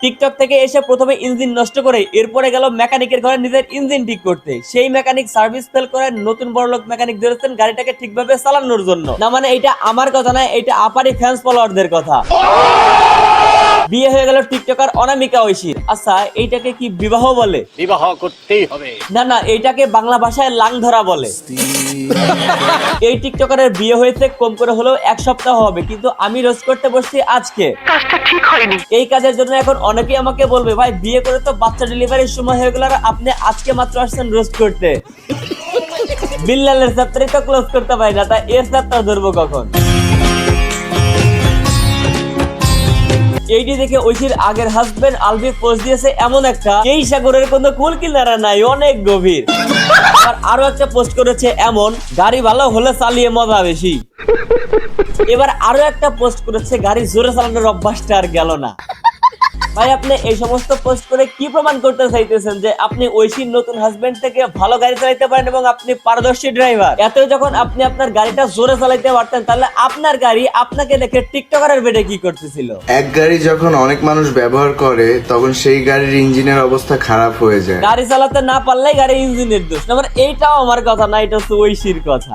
TikTok থেকে এসে প্রথমে ইঞ্জিন নষ্ট করে এরপরে গেল মেকানিকের ঘরে নিজের ইঞ্জিন ঠিক করতে। সেই মেকানিক সার্ভিস ফেল করে নতুন বড় লোক মেকানিক ধরেছেন গাড়িটাকে ঠিকভাবে চালানোর জন্য। না মানে এটা আমার কথা না, এটা আপারি ফ্যান্স ফলোয়ারদের কথা। বিয়ে হয়ে গেল টিকটকার অনামিকা ঐশীর। আচ্ছা এইটাকে কি বিবাহ বলে? বিবাহ করতেই হবে। না না এইটাকে বাংলা ভাষায় লাং ধরা বলে। এই টিকটকারের বিয়ে হয়েছে কম করে হলেও এক সপ্তাহ হবে। কিন্তু আমি রোজ করতে বসছি আজকে। এই কাজের জন্য এখন অনেকেই আমাকে বলবে ভাই বিয়ে করে তো বাচ্চা ডেলিভারির সময় হয়ে গেল আর আপনি আজকে মাত্র আসছেন রোজ করতে। বিল্লালের চ্যাপ্টারই তো ক্লোজ করতে পারি না তাই এর চ্যাপ্টার ধরবো কখন? এইটি দেখে ঐশীর আগের হাজবেন্ড আলবি পোস্ট দিয়েছে এমন একটা, এই সাগরের কোনো কুল কিনারা নাই, অনেক গভীর। আর আরও একটা পোস্ট করেছে এমন, গাড়ি ভালো হলে চালিয়ে মজা বেশি। এবার আরও একটা পোস্ট করেছে, গাড়ি জোরে চালানোর অভ্যাসটা আর গেল না। ভাই আপনি এই সমস্ত পোস্ট করে কি প্রমাণ করতে চাইতেছেন যে আপনি ঐশীর নতুন হাজবেন্ড থেকে ভালো গাড়ি চালাতে পারেন এবং আপনি পারদর্শী ড্রাইভার এত যখন আপনি আপনার গাড়িটা জোরে চালাইতে পারতেন তাহলে আপনার গাড়ি আপনাকে দেখে টিকটকারের বেডে কি করতেছিল? এক গাড়ি যখন অনেক মানুষ ব্যবহার করে তখন সেই গাড়ির ইঞ্জিনের অবস্থা খারাপ হয়ে যায়। গাড়ি চালাতে না পারলেই গাড়ি ইঞ্জিনের দোষ। না মানে এইটাও আমার কথা না এটা হচ্ছে ঐশীর কথা।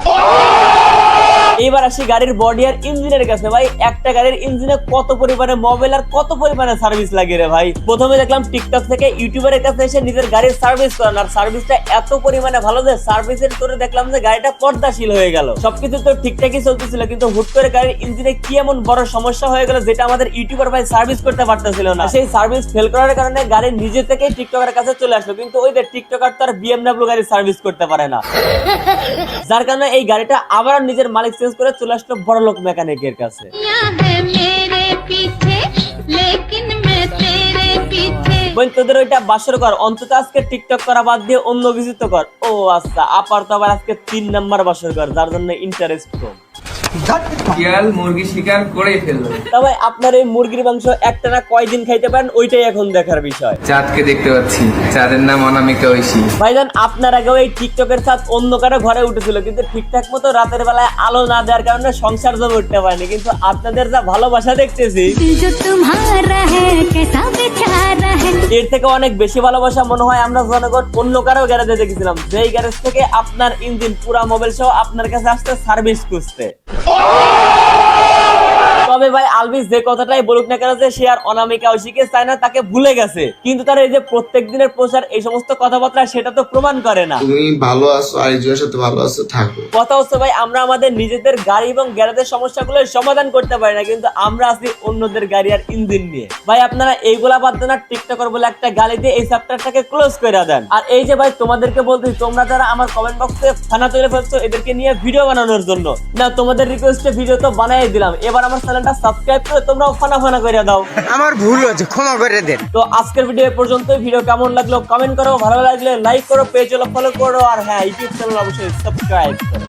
এবার আসি গাড়ির বডি আর ইঞ্জিনের কাছে। ভাই, একটা গাড়ির ইঞ্জিনে কত পরিমাণে মোবাইল আর কত পরিমাণে সার্ভিস লাগে রে ভাই? প্রথমে দেখলাম টিকটক থেকে ইউটিউবারের কাছে এসে নিজের গাড়ির সার্ভিস করেন। আর সার্ভিসটা এত পরিমাণে ভালো যে সার্ভিসের করে দেখলাম যে গাড়িটা পর্দাশীল হয়ে গেল। সবকিছু তো ঠিকঠাকই চলতেছিল, কিন্তু হুট করে গাড়ির ইঞ্জিনে কি এমন বড় সমস্যা হয়ে গেল যেটা আমাদের ইউটিউবার ভাই সার্ভিস করতে পারতেছিল না। সেই সার্ভিস ফেল করার কারণে গাড়ি নিজে থেকেই টিকটকের কাছে চলে আসলো। কিন্তু ওই যে টিকটকার তো আর বিএমডব্লিউ গাড়ি সার্ভিস করতে পারে না। যার কারণে এই গাড়িটা আবার নিজের মালিক চেঞ্জ করে চলে আসলো বড়লোক মেকানিকের কাছে। তোদের ওইটা বাসর কর অন্তত আজকে টিকটক করা বাদ দিয়ে অন্য কিছু তো কর। ও আচ্ছা আপার তো আবার আজকে তিন নাম্বার বাসর কর যার জন্য ইন্টারেস্ট কম। শিয়াল মুরগি শিকার করে ফেলল। তবে আপনার এই মুরগির মাংস একটানা কয়দিন খাইতে পারেন ওইটাই এখন দেখার বিষয়। চাঁদকে দেখতে পাচ্ছি। চাঁদের নাম অনামিকা ঐশী। ভাইজান আপনার আগেও এই টিকটকের চাঁদ অন্য কারও ঘরে উঠেছিল কিন্তু ঠিকঠাক মতো রাতের বেলায় আলো না দেওয়ার কারণে সংসার জমে উঠতে পারেনি। কিন্তু আপনাদের যা ভালোবাসা দেখতেছি এর থেকে অনেক বেশি ভালোবাসা মনে হয় আমরা জনগণ অন্য কারও গ্যারেজে দেখেছিলাম। যেই গ্যারেজ থেকে আপনার ইঞ্জিন পুরা মোবাইল সহ আপনার কাছে আসতে সার্ভিস খুঁজতে। Oh! তবে ভাই আলবিস যে কথাটাই বলুক না কেন যে সে আর অনামিকা ঐশীকে চায় না তাকে ভুলে গেছে। কিন্তু তার এই যে প্রত্যেক দিনের প্রচার এই সমস্ত কথাবার্তা সেটা তো প্রমাণ করে না। তুমি ভালো আছো আরেকজনের সাথে ভালো আছো থাকো। কথা হচ্ছে ভাই আমরা আমাদের নিজেদের গাড়ি এবং গ্যারেজের সমস্যাগুলো সমাধান করতে পারি না কিন্তু আমরা আছি অন্যদের গাড়ি আর ইঞ্জিন নিয়ে। ভাই আপনারা এইগুলা বাদ দেন আর টিকটকর বলে একটা গালি দিয়ে এই চ্যাপ্টারটাকে ক্লোজ করে দেন। আর এই যে ভাই তোমাদেরকে বলতেছি তোমরা যারা আমার কমেন্ট বক্সে ফানা তৈরি ফেলছো এদেরকে নিয়ে ভিডিও বানানোর জন্য। না তোমাদের রিকোয়েস্টে ভিডিও তো বানাই দিলাম। এবার আমার চ্যানেলটা সাবস্ক্রাইব করে তোমরা ফানা ফানা করে দাও। আমার ভুল হয়েছে ক্ষমা করে দেন। তো আজকের ভিডিও পর্যন্ত ভিডিও কেমন লাগল কমেন্ট করো ভালো লাগলে লাইক করো পেজ ফলো করো আর হ্যাঁ ইউটিউব চ্যানেল অবশ্যই সাবস্ক্রাইব করো।